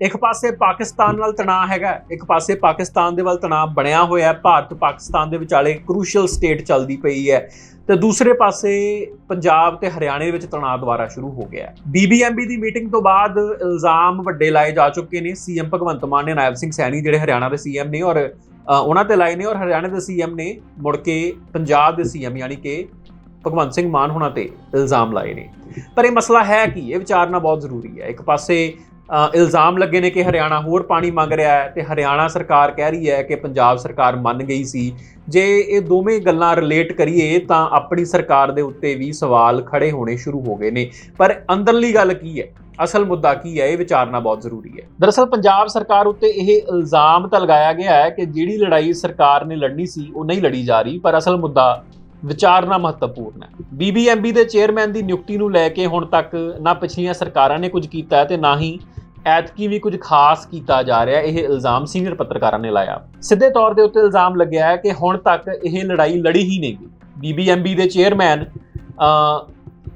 ਇੱਕ ਪਾਸੇ ਪਾਕਿਸਤਾਨ ਨਾਲ ਤਣਾਅ ਹੈਗਾ, ਇੱਕ ਪਾਸੇ ਪਾਕਿਸਤਾਨ ਦੇ ਵੱਲ ਤਣਾਅ ਬਣਿਆ ਹੋਇਆ ਹੈ, ਭਾਰਤ ਪਾਕਿਸਤਾਨ ਦੇ ਵਿਚਾਲੇ ਕ੍ਰੂਸ਼ੀਅਲ ਸਟੇਟ ਚੱਲਦੀ ਪਈ ਹੈ। ਤੇ ਦੂਸਰੇ ਪਾਸੇ ਪੰਜਾਬ ਤੇ ਹਰਿਆਣੇ ਵਿੱਚ ਤਣਾਅ ਦੁਬਾਰਾ ਸ਼ੁਰੂ ਹੋ ਗਿਆ ਹੈ। ਬੀਬੀਐਮਬੀ ਦੀ ਮੀਟਿੰਗ ਤੋਂ ਬਾਅਦ ਇਲਜ਼ਾਮ ਵੱਡੇ ਲਾਏ ਜਾ ਚੁੱਕੇ ਨੇ। ਸੀਐਮ ਭਗਵੰਤ ਮਾਨ ਨੇ, ਨਾਇਬ ਸਿੰਘ ਸੈਣੀ ਜਿਹੜੇ ਹਰਿਆਣਾ ਦੇ ਸੀਐਮ ਨੇ ਔਰ ਉਹਨਾਂ ਤੇ ਲਾਏ ਨੇ ਔਰ ਹਰਿਆਣਾ ਦੇ ਸੀਐਮ ਨੇ ਮੁੜ ਕੇ ਪੰਜਾਬ ਦੇ ਸੀਐਮ ਯਾਨੀ ਕਿ ਭਗਵੰਤ ਸਿੰਘ ਮਾਨ ਹੋਣਾ ਤੇ ਇਲਜ਼ਾਮ ਲਾਏ ਨੇ। ਪਰ ਇਹ ਮਸਲਾ ਹੈ ਕੀ? ਇਹ ਵਿਚਾਰਨਾ ਬਹੁਤ ਜ਼ਰੂਰੀ ਹੈ। ਇੱਕ ਪਾਸੇ ਇਲਜ਼ਾਮ ਲੱਗੇ ਨੇ ਕਿ ਹਰਿਆਣਾ ਹੋਰ ਪਾਣੀ ਮੰਗ ਰਿਹਾ ਹੈ ਤੇ ਹਰਿਆਣਾ ਸਰਕਾਰ ਕਹਿ ਰਹੀ ਹੈ ਕਿ ਪੰਜਾਬ ਸਰਕਾਰ ਮੰਨ ਗਈ ਸੀ। ਜੇ ਇਹ ਦੋਵੇਂ ਗੱਲਾਂ ਰਿਲੇਟ ਕਰੀਏ ਤਾਂ ਆਪਣੀ ਸਰਕਾਰ ਦੇ ਉੱਤੇ ਵੀ ਸਵਾਲ ਖੜੇ ਹੋਣੇ ਸ਼ੁਰੂ ਹੋ ਗਏ ਨੇ। ਪਰ ਅੰਦਰਲੀ ਗੱਲ ਕੀ ਹੈ? ਅਸਲ ਮੁੱਦਾ ਕੀ ਹੈ? ਇਹ ਵਿਚਾਰਨਾ ਬਹੁਤ ਜ਼ਰੂਰੀ ਹੈ। ਦਰਅਸਲ ਪੰਜਾਬ ਸਰਕਾਰ ਉੱਤੇ ਇਹ ਇਲਜ਼ਾਮ ਤਾਂ ਲਗਾਇਆ ਗਿਆ ਹੈ ਕਿ ਜਿਹੜੀ ਲੜਾਈ ਸਰਕਾਰ ਨੇ ਲੜਨੀ ਸੀ, ਉਹ ਨਹੀਂ ਲੜੀ ਜਾ ਰਹੀ। ਪਰ ਅਸਲ ਮੁੱਦਾ ਵਿਚਾਰਨਾ ਮਹੱਤਵਪੂਰਨ ਹੈ। ਬੀਬੀਐਮਬੀ ਦੇ ਚੇਅਰਮੈਨ ਦੀ ਨਿਯੁਕਤੀ ਨੂੰ ਲੈ ਕੇ ਹੁਣ ਤੱਕ ਨਾ ਪਿਛਲੀਆਂ ਸਰਕਾਰਾਂ ਨੇ ਕੁਝ ਕੀਤਾ ਹੈ ਤੇ ਨਾ ਹੀ ਐਤਕੀ ਵੀ ਕੁਝ ਖਾਸ ਕੀਤਾ ਜਾ ਰਿਹਾ। ਇਹ ਇਲਜ਼ਾਮ ਸੀਨੀਅਰ ਪੱਤਰਕਾਰਾਂ ਨੇ ਲਾਇਆ। ਸਿੱਧੇ ਤੌਰ ਦੇ ਉੱਤੇ ਇਲਜ਼ਾਮ ਲੱਗਿਆ ਹੈ ਕਿ ਹੁਣ ਤੱਕ ਇਹ ਲੜਾਈ ਲੜੀ ਹੀ ਨਹੀਂ ਗਈ। ਬੀਬੀਐਮਬੀ ਦੇ ਚੇਅਰਮੈਨ ਅ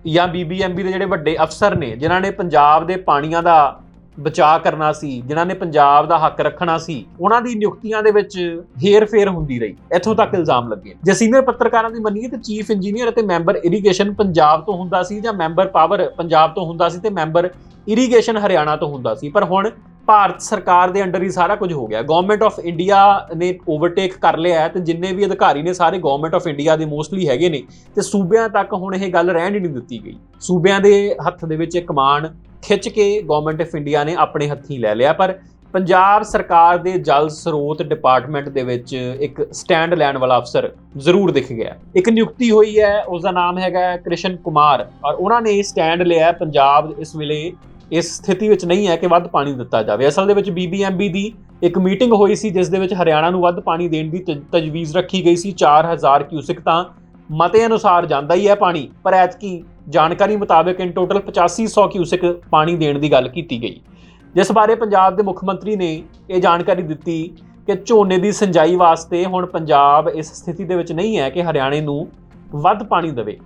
ਜਾਂ ਬੀਬੀਐਮਬੀ ਦੇ ਜਿਹੜੇ ਵੱਡੇ ਅਫਸਰ ਨੇ, ਜਿਨ੍ਹਾਂ ਨੇ ਪੰਜਾਬ ਦੇ ਪਾਣੀਆਂ ਦਾ ਬਚਾਅ ਕਰਨਾ ਸੀ, ਜਿਨ੍ਹਾਂ ਨੇ ਪੰਜਾਬ ਦਾ ਹੱਕ ਰੱਖਣਾ ਸੀ, ਉਹਨਾਂ ਦੀ ਨਿਯੁਕਤੀਆਂ ਦੇ ਵਿੱਚ ਹੇਰ-ਫੇਰ ਹੁੰਦੀ ਰਹੀ। ਇੱਥੋਂ ਤੱਕ ਇਲਜ਼ਾਮ ਲੱਗੇ। ਜੇ ਸੀਨੀਅਰ ਪੱਤਰਕਾਰਾਂ ਦੀ ਮੰਨੀਏ ਤਾਂ ਚੀਫ ਇੰਜੀਨੀਅਰ ਅਤੇ ਮੈਂਬਰ ਇਰੀਗੇਸ਼ਨ ਪੰਜਾਬ ਤੋਂ ਹੁੰਦਾ ਸੀ ਜਾਂ ਮੈਂਬਰ ਪਾਵਰ ਪੰਜਾਬ ਤੋਂ ਹੁੰਦਾ ਸੀ ਤੇ ਮੈਂਬਰ ਇਰੀਗੇਸ਼ਨ ਹਰਿਆਣਾ ਤੋਂ ਹੁੰਦਾ ਸੀ। ਪਰ ਹੁਣ ਭਾਰਤ ਸਰਕਾਰ ਦੇ ਅੰਡਰ ਹੀ ਸਾਰਾ ਕੁਝ ਹੋ ਗਿਆ। ਗਵਰਨਮੈਂਟ ਆਫ ਇੰਡੀਆ ਨੇ ਓਵਰਟੇਕ ਕਰ ਲਿਆ ਹੈ ਤੇ ਜਿੰਨੇ ਵੀ ਅਧਿਕਾਰੀ ਨੇ ਸਾਰੇ ਗਵਰਨਮੈਂਟ ਆਫ ਇੰਡੀਆ ਦੇ ਮੋਸਟਲੀ ਹੈਗੇ ਨੇ। ਤੇ ਸੂਬਿਆਂ ਤੱਕ ਹੁਣ ਇਹ ਗੱਲ ਰਹਿਣ ਹੀ ਨਹੀਂ ਦਿੱਤੀ ਗਈ। ਸੂਬਿਆਂ ਦੇ ਹੱਥ ਦੇ ਵਿੱਚ ਇਹ ਕਮਾਨ ਖਿੱਚ ਕੇ ਗਵਰਨਮੈਂਟ ਆਫ ਇੰਡੀਆ ਨੇ ਆਪਣੇ ਹੱਥੀਂ ਲੈ ਲਿਆ। ਪਰ ਪੰਜਾਬ ਸਰਕਾਰ ਦੇ ਜਲ ਸਰੋਤ ਡਿਪਾਰਟਮੈਂਟ ਦੇ ਵਿੱਚ ਇੱਕ ਸਟੈਂਡ ਲੈਣ ਵਾਲਾ ਅਫਸਰ ਜ਼ਰੂਰ ਦਿਖ ਗਿਆ। ਇੱਕ ਨਿਯੁਕਤੀ ਹੋਈ ਹੈ ਉਸ ਦਾ ਨਾਮ ਹੈਗਾ ਕ੍ਰਿਸ਼ਨ ਕੁਮਾਰ। ਔਰ ਉਹਨਾਂ ਨੇ ਸਟੈਂਡ ਲਿਆ ਪੰਜਾਬ ਇਸ ਵੇਲੇ ਇਸ ਸਥਿਤੀ ਵਿੱਚ ਨਹੀਂ ਹੈ ਕਿ ਵੱਧ ਪਾਣੀ ਦਿੱਤਾ ਜਾਵੇ। ਅਸਲ ਦੇ ਵਿੱਚ ਬੀਬੀਐਮਬੀ ਦੀ ਇੱਕ ਮੀਟਿੰਗ ਹੋਈ ਸੀ, ਜਿਸ ਦੇ ਵਿੱਚ ਹਰਿਆਣਾ ਨੂੰ ਵੱਧ ਪਾਣੀ ਦੇਣ ਦੀ ਤਜ- ਤਜਵੀਜ਼ ਰੱਖੀ ਗਈ ਸੀ। 4000 ਕਿਊਸਿਕ ਤਾਂ ਮਤੇ ਅਨੁਸਾਰ ਜਾਂਦਾ ਹੀ ਹੈ ਪਾਣੀ। ਪਰ ਐਤਕੀ ਜਾਣਕਾਰੀ ਮੁਤਾਬਕ ਇਨ ਟੋਟਲ 8500 ਕਿਊਸਿਕ ਪਾਣੀ ਦੇਣ ਦੀ ਗੱਲ ਕੀਤੀ ਗਈ। ਜਿਸ ਬਾਰੇ ਪੰਜਾਬ ਦੇ ਮੁੱਖ ਮੰਤਰੀ ਨੇ ਇਹ ਜਾਣਕਾਰੀ ਦਿੱਤੀ ਕਿ ਝੋਨੇ ਦੀ ਸਿੰਜਾਈ ਵਾਸਤੇ ਹੁਣ ਪੰਜਾਬ ਇਸ ਸਥਿਤੀ ਦੇ ਵਿੱਚ ਨਹੀਂ ਹੈ ਕਿ ਹਰਿਆਣੇ ਨੂੰ ਵੱਧ ਪਾਣੀ ਦੇਵੇ।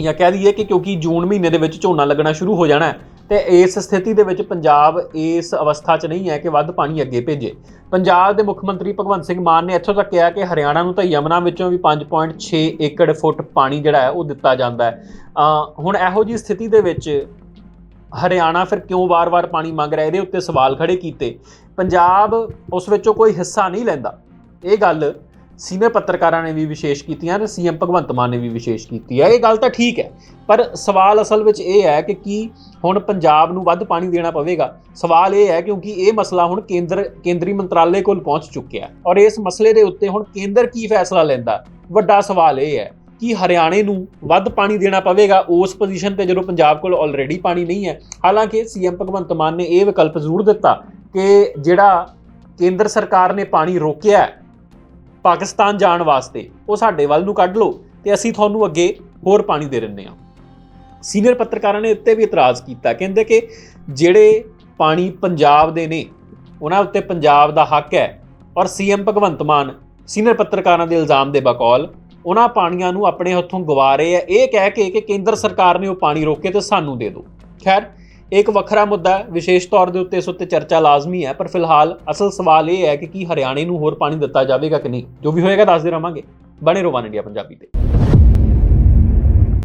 ਜਾਂ ਕਹਿ ਦਈਏ ਕਿ ਕਿਉਂਕਿ ਜੂਨ ਮਹੀਨੇ ਦੇ ਵਿੱਚ ਝੋਨਾ ਲੱਗਣਾ ਸ਼ੁਰੂ ਹੋ ਜਾਣਾ ਹੈ ਤੇ ਇਸ ਸਥਿਤੀ ਦੇ ਵਿੱਚ ਪੰਜਾਬ ਇਸ ਅਵਸਥਾ 'ਚ ਨਹੀਂ ਹੈ ਕਿ ਵੱਧ ਪਾਣੀ ਅੱਗੇ ਭੇਜੇ। ਪੰਜਾਬ ਦੇ ਮੁੱਖ ਮੰਤਰੀ ਭਗਵੰਤ ਸਿੰਘ ਮਾਨ ਨੇ ਇੱਥੋਂ ਤੱਕ ਕਿਹਾ ਕਿ ਹਰਿਆਣਾ ਨੂੰ ਤਾਂ ਯਮਨਾ ਵਿੱਚੋਂ ਵੀ 5.6 ਏਕੜ ਫੁੱਟ ਪਾਣੀ ਜਿਹੜਾ ਹੈ ਉਹ ਦਿੱਤਾ ਜਾਂਦਾ ਹੈ। ਹੁਣ ਇਹੋ ਜੀ ਸਥਿਤੀ ਦੇ ਵਿੱਚ ਹਰਿਆਣਾ ਫਿਰ ਕਿਉਂ ਵਾਰ-ਵਾਰ ਪਾਣੀ ਮੰਗ ਰਿਹਾ? ਇਹਦੇ ਉੱਤੇ ਸਵਾਲ ਖੜੇ ਕੀਤੇ। ਪੰਜਾਬ ਉਸ ਵਿੱਚੋਂ ਕੋਈ ਹਿੱਸਾ ਨਹੀਂ ਲੈਂਦਾ। ਇਹ ਗੱਲ ਸੀਨੀਅਰ ਪੱਤਰਕਾਰਾਂ ਨੇ ਵੀ ਵਿਸ਼ੇਸ਼ ਕੀਤੀਆਂ ਤੇ ਸੀਐਮ ਭਗਵੰਤ ਮਾਨ ਨੇ ਵੀ ਵਿਸ਼ੇਸ਼ ਕੀਤੀ ਹੈ। ਇਹ ਗੱਲ ਤਾਂ ਠੀਕ ਹੈ, ਪਰ ਸਵਾਲ ਅਸਲ ਵਿੱਚ ਇਹ ਹੈ ਕਿ ਕੀ ਹੁਣ ਪੰਜਾਬ ਨੂੰ ਵੱਧ ਪਾਣੀ ਦੇਣਾ ਪਵੇਗਾ? ਸਵਾਲ ਇਹ ਹੈ ਕਿਉਂਕਿ ਇਹ ਮਸਲਾ ਹੁਣ ਕੇਂਦਰ, ਕੇਂਦਰੀ ਮੰਤਰਾਲੇ ਕੋਲ ਪਹੁੰਚ ਚੁੱਕਿਆ ਔਰ ਇਸ ਮਸਲੇ ਦੇ ਉੱਤੇ ਹੁਣ ਕੇਂਦਰ ਕੀ ਫੈਸਲਾ ਲੈਂਦਾ? ਵੱਡਾ ਸਵਾਲ ਇਹ ਹੈ ਕਿ ਹਰਿਆਣੇ ਨੂੰ ਵੱਧ ਪਾਣੀ ਦੇਣਾ ਪਵੇਗਾ? ਉਸ ਪੋਜੀਸ਼ਨ ਤੇ ਜਦੋਂ ਪੰਜਾਬ ਕੋਲ ਆਲਰੇਡੀ ਪਾਣੀ ਨਹੀਂ ਹੈ, ਹਾਲਾਂਕਿ ਸੀਐਮ ਭਗਵੰਤ ਮਾਨ ਨੇ ਇਹ ਵਿਕਲਪ ਜ਼ਰੂਰ ਦਿੱਤਾ ਕਿ ਜਿਹੜਾ ਕੇਂਦਰ ਸਰਕਾਰ ਨੇ ਪਾਣੀ ਰੋਕਿਆ ਪਾਕਿਸਤਾਨ ਜਾਣ ਵਾਸਤੇ, ਉਹ ਸਾਡੇ ਵੱਲ ਨੂੰ ਕੱਢ ਲਓ ਤੇ ਅਸੀਂ ਤੁਹਾਨੂੰ ਅੱਗੇ ਹੋਰ ਪਾਣੀ ਦੇ ਦਿੰਦੇ ਹਾਂ। ਸੀਨੀਅਰ ਪੱਤਰਕਾਰਾਂ ਨੇ ਉੱਤੇ ਵੀ ਇਤਰਾਜ਼ ਕੀਤਾ, ਕਹਿੰਦੇ ਕਿ ਜਿਹੜੇ ਪਾਣੀ ਪੰਜਾਬ ਦੇ ਨੇ, ਉਹਨਾਂ ਉੱਤੇ ਪੰਜਾਬ ਦਾ ਹੱਕ ਹੈ ਔਰ ਸੀਐਮ ਭਗਵੰਤ ਮਾਨ ਸੀਨੀਅਰ ਪੱਤਰਕਾਰਾਂ ਦੇ ਇਲਜ਼ਾਮ ਦੇ ਬਕੌਲ, ਉਹਨਾਂ ਪਾਣੀਆਂ ਨੂੰ ਆਪਣੇ ਹੱਥੋਂ ਗਵਾ ਰਹੇ ਆ ਇਹ ਕਹਿ ਕੇ ਕਿ ਕੇਂਦਰ ਸਰਕਾਰ ਨੇ ਉਹ ਪਾਣੀ ਰੋਕੇ ਤੇ ਸਾਨੂੰ ਦੇ ਦਿਓ। ਖੈਰ ਇਹ ਇੱਕ ਵੱਖਰਾ ਮੁੱਦਾ ਹੈ, ਵਿਸ਼ੇਸ਼ ਤੌਰ ਦੇ ਉੱਤੇ ਇਸ ਉੱਤੇ ਚਰਚਾ ਲਾਜ਼ਮੀ ਹੈ, ਪਰ ਫਿਲਹਾਲ ਅਸਲ ਸਵਾਲ ਇਹ ਹੈ ਕਿ ਕੀ ਹਰਿਆਣੇ ਨੂੰ ਹੋਰ ਪਾਣੀ ਦਿੱਤਾ ਜਾਵੇਗਾ ਕਿ ਨਹੀਂ? ਜੋ ਵੀ ਹੋਏਗਾ, ਦੱਸਦੇ ਰਵਾਂਗੇ। ਬਣੇ ਰਹੋ ਵਨ ਇੰਡੀਆ ਪੰਜਾਬੀ ਤੇ।